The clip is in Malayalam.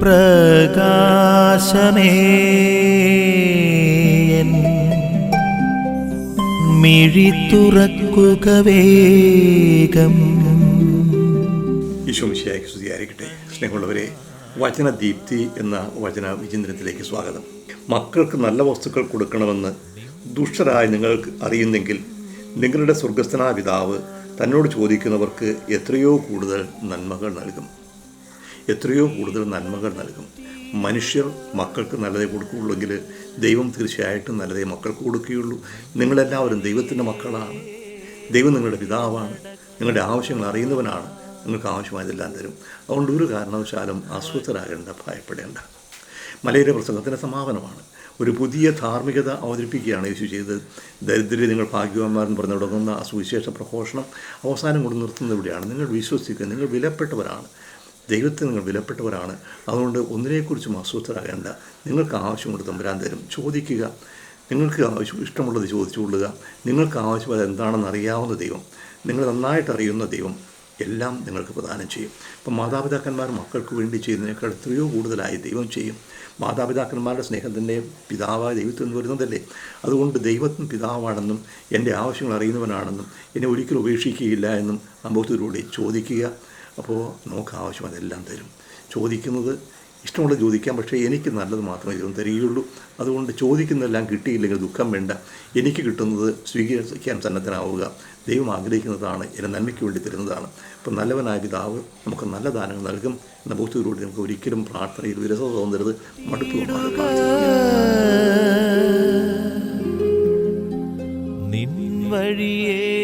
പ്രകാശമേ. മിഴി വേഗം. ഈശോമിശിയായി സ്തുതിയായിരിക്കട്ടെ. സ്നേഹമുള്ളവരെ വചനദീപ്തി എന്ന വചന വിചിന്തനത്തിലേക്ക് സ്വാഗതം. മക്കൾക്ക് നല്ല വസ്തുക്കൾ കൊടുക്കണമെന്ന് ദുഷ്ടരായ നിങ്ങൾക്ക് അറിയുന്നെങ്കിൽ നിങ്ങളുടെ സ്വർഗസ്ഥനാ പിതാവ് തന്നോട് ചോദിക്കുന്നവർക്ക് എത്രയോ കൂടുതൽ നന്മകൾ നൽകും. എത്രയോ കൂടുതൽ നന്മകൾ നൽകും. മനുഷ്യർ മക്കൾക്ക് നല്ലതേ കൊടുക്കുകയുള്ളെങ്കിൽ ദൈവം തീർച്ചയായിട്ടും നല്ലതേ മക്കൾക്ക് കൊടുക്കുകയുള്ളൂ. നിങ്ങളെല്ലാവരും ദൈവത്തിന്റെ മക്കളാണ്. ദൈവം നിങ്ങളുടെ പിതാവാണ്. നിങ്ങളുടെ ആവശ്യങ്ങൾ അറിയുന്നവനാണ്. നിങ്ങൾക്ക് ആവശ്യമായതെല്ലാം തരും. അതുകൊണ്ട് ഒരു കാരണവശാലും അസ്വസ്ഥരാകേണ്ട ഭയപ്പെടേണ്ട. മലയുടെ പ്രസംഗത്തിന്റെ സമാപനമാണ്. ഒരു പുതിയ ധാർമ്മികത അവതരിപ്പിക്കുകയാണ് യേശു ചെയ്തത്. ദരിദ്രരെ നിങ്ങൾ ഭാഗ്യവാന്മാരെന്ന് പറഞ്ഞു തുടങ്ങുന്ന സുവിശേഷ പ്രഘോഷണം അവസാനം കൊണ്ട് നിർത്തുന്നത് ഇവിടെയാണ് നിങ്ങൾ വിശ്വസിക്കുക നിങ്ങൾ വിലപ്പെട്ടവരാണ്. ദൈവത്തെ നിങ്ങൾ വിലപ്പെട്ടവരാണ്. അതുകൊണ്ട് ഒന്നിനെക്കുറിച്ചും അസ്വസ്ഥരാകേണ്ട. നിങ്ങൾക്ക് ആവശ്യമുണ്ട് തമ്പുരാൻ തരും. ചോദിക്കുക. നിങ്ങൾക്ക് ആവശ്യം ഇഷ്ടമുള്ളത് ചോദിച്ചുകൊള്ളുക നിങ്ങൾക്ക് ആവശ്യമുള്ളത് എന്താണെന്ന് അറിയാവുന്ന ദൈവം. നിങ്ങൾ നന്നായിട്ട് അറിയുന്ന ദൈവം എല്ലാം നിങ്ങൾക്ക് പ്രദാനം ചെയ്യും. അപ്പം മാതാപിതാക്കന്മാർ മക്കൾക്ക് വേണ്ടി ചെയ്യുന്നതിനേക്കാൾ എത്രയോ കൂടുതലായി ദൈവം ചെയ്യും. മാതാപിതാക്കന്മാരുടെ സ്നേഹത്തിന്റെ പിതാവായ ദൈവത്തിൽ നിന്ന് വരുന്നതല്ലേ? അതുകൊണ്ട് ദൈവത്തിന് പിതാവാണെന്നും എന്റെ ആവശ്യങ്ങൾ അറിയുന്നവനാണെന്നും എന്നെ ഒരിക്കലും ഉപേക്ഷിക്കുകയില്ല എന്നും അമ്പത്തിലൂടെ ചോദിക്കുക. അപ്പോൾ നമുക്ക് ആവശ്യം അതെല്ലാം തരും. ചോദിക്കുന്നത് ഇഷ്ടമുള്ളത് ചോദിക്കാം പക്ഷേ എനിക്ക് നല്ലത് മാത്രമേ ഇതൊന്നും തരികയുള്ളൂ. അതുകൊണ്ട് ചോദിക്കുന്നതെല്ലാം കിട്ടിയില്ലെങ്കിൽ ദുഃഖം വേണ്ട. എനിക്ക് കിട്ടുന്നത് സ്വീകരിക്കാൻ സന്നദ്ധനാവുക. ദൈവം ആഗ്രഹിക്കുന്നതാണ് എന്നെ നന്മയ്ക്ക് വേണ്ടി തരുന്നതാണ്. അപ്പം നല്ലവനായ പിതാവ് നമുക്ക് നല്ല ദാനങ്ങൾ നൽകും. എന്ന ബോധ്യത്തിലൂടെ നമുക്ക് ഒരിക്കലും പ്രാർത്ഥനയിൽ വിരസം തോന്നരുത്. മടുപ്പ് നിൻ വഴിയേ